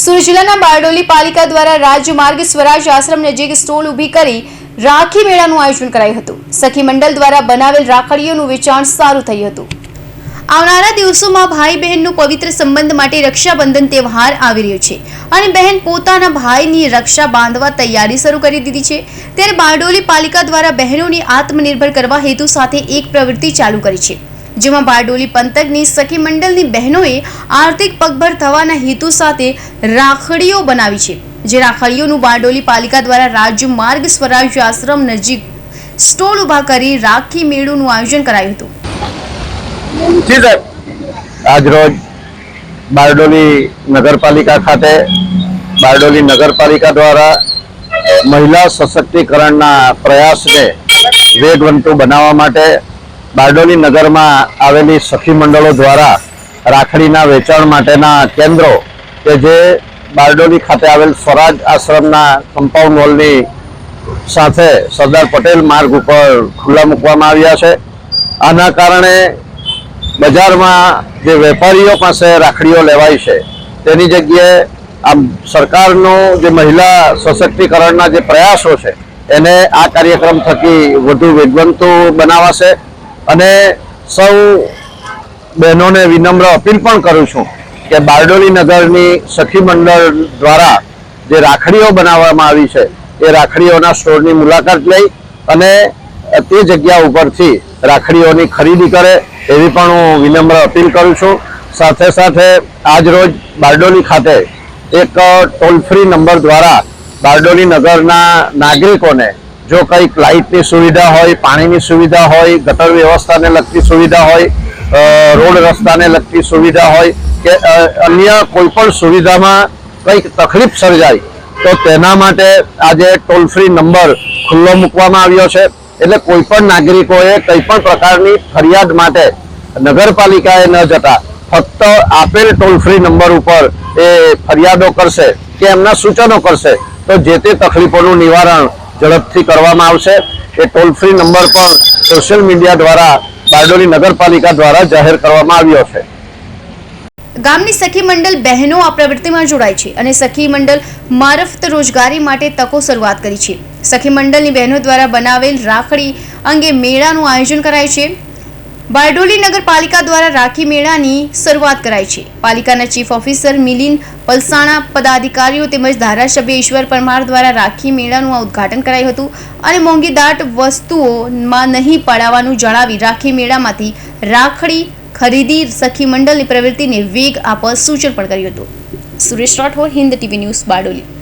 સુરત જિલ્લાના બારડોલી પાલિકા દ્વારા રાજ્ય માર્ગ સ્વરાજ આશ્રમ નજીક સ્ટોલ ઊભી કરી રાખી મેળાનું આયોજન કરાયું હતું. સખી મંડળ દ્વારા બનાવેલ રાખડીઓનું વેચાણ સારું થયું હતું. આવનારા દિવસોમાં ભાઈ બહેનનો પવિત્ર સંબંધ માટે રક્ષાબંધન તહેવાર આવી રહ્યો છે અને બહેન પોતાના ભાઈની રક્ષા બાંધવા તૈયારી શરૂ કરી દીધી છે. ત્યારે બારડોલી પાલિકા દ્વારા બહેનોની આત્મનિર્ભર કરવા હેતુ સાથે એક પ્રવૃત્તિ ચાલુ કરી છે. જેમાં બારડોલી પંથકની સખી મંડળની બહેનોએ આર્થિક પગભર થવાના હેતુ સાથે રાખડીઓ બનાવી છે. જે રાખડીઓનું બારડોલી પાલિકા દ્વારા રાજ્ય માર્ગ સ્વરાજ આશ્રમ નજીક સ્ટોલ ઊભા કરી રાખી મેળુનું આયોજન કરાયું હતું. આજરોજ બારડોલી નગરપાલિકા ખાતે બારડોલી નગરપાલિકા દ્વારા મહિલા સશક્તિકરણના પ્રયાસને વેગવંતુ બનાવવા માટે બારડોલી નગરમાં આવેલી સખી મંડળો દ્વારા રાખડીના વેચાણ માટેના કેન્દ્રો કે જે બારડોલી ખાતે આવેલ સ્વરાજ આશ્રમના કમ્પાઉન્ડ હોલની સાથે સરદાર પટેલ માર્ગ ઉપર ખુલ્લા મૂકવામાં આવ્યા છે. આના કારણે બજારમાં જે વેપારીઓ પાસે રાખડીઓ લેવાય છે, તેની જગ્યાએ આમ સરકારનો જે મહિલા સશક્તિકરણના જે પ્રયાસો છે, એને આ કાર્યક્રમ થકી વધુ વેગવંતુ બનાવાશે. અને સૌ બહેનોને વિનમ્ર અપીલ પણ કરું છું કે બારડોલી નગરની સખી મંડળ દ્વારા જે રાખડીઓ બનાવવામાં આવી છે, એ રાખડીઓના સ્ટોરની મુલાકાત લઈ અને તે જગ્યા ઉપરથી રાખડીઓની ખરીદી કરે એવી પણ હું વિનમ્ર અપીલ કરું છું. સાથે સાથે આજ રોજ બારડોલી ખાતે એક ટોલ ફ્રી નંબર દ્વારા બારડોલી નગરના નાગરિકોને જો કંઈક લાઇટની સુવિધા હોય, પાણીની સુવિધા હોય, ગટર વ્યવસ્થાને લગતી સુવિધા હોય રોડ રસ્તાને લગતી સુવિધા હોય કે અન્ય કોઈ પણ સુવિધામાં કંઈક તકલીફ સર્જાય, તો તેના માટે આજે ટોલ ફ્રી નંબર ખુલ્લો મૂકવામાં આવ્યો છે. એટલે કોઈ પણ નાગરિકોએ કંઈ પણ પ્રકારની ફરિયાદ માટે નગરપાલિકાએ ન જતા ફક્ત આપેલ ટોલ ફ્રી નંબર ઉપર એ ફરિયાદો કરશે કે એમના સૂચનો કરશે. તો જે તે તકલીફોનું નિવારણ ઝડપથી કરવામાં આવશે. એ ટોલ ફ્રી નંબર પણ સોશિયલ મીડિયા દ્વારા, બારડોલી નગરપાલિકા દ્વારા જાહેર કરવામાં આવ્યો છે. ગામની સખી મંડળ બહેનો આ પ્રવૃત્તિમાં જોડાય છે અને સખી મંડળ મારફત રોજગારી માટે તકો શરૂઆત કરી છે. સખી મંડળની બહેનો દ્વારા બનાવેલ રાખડી અંગે મેળાનું આયોજન કરાય છે. બારડોલી નગરપાલિકા દ્વારા રાખી મેળાની શરૂઆત કરાઈ છે. પાલિકાના ચીફ ઓફિસર મિલિન પલસાણા પદાધિકારીઓ તેમજ ધારાસભ્ય ઈશ્વર પરમાર દ્વારા રાખી મેળાનું આ ઉદ્ઘાટન કરાયું હતું અને મોંઘીદાટ વસ્તુઓમાં નહીં પડાવવાનું જણાવી રાખી મેળામાંથી રાખડી ખરીદી સખી મંડળની પ્રવૃત્તિને વેગ આપવા સૂચન પણ કર્યું હતું. Suresh Rathod, Hind TV news Bardoli.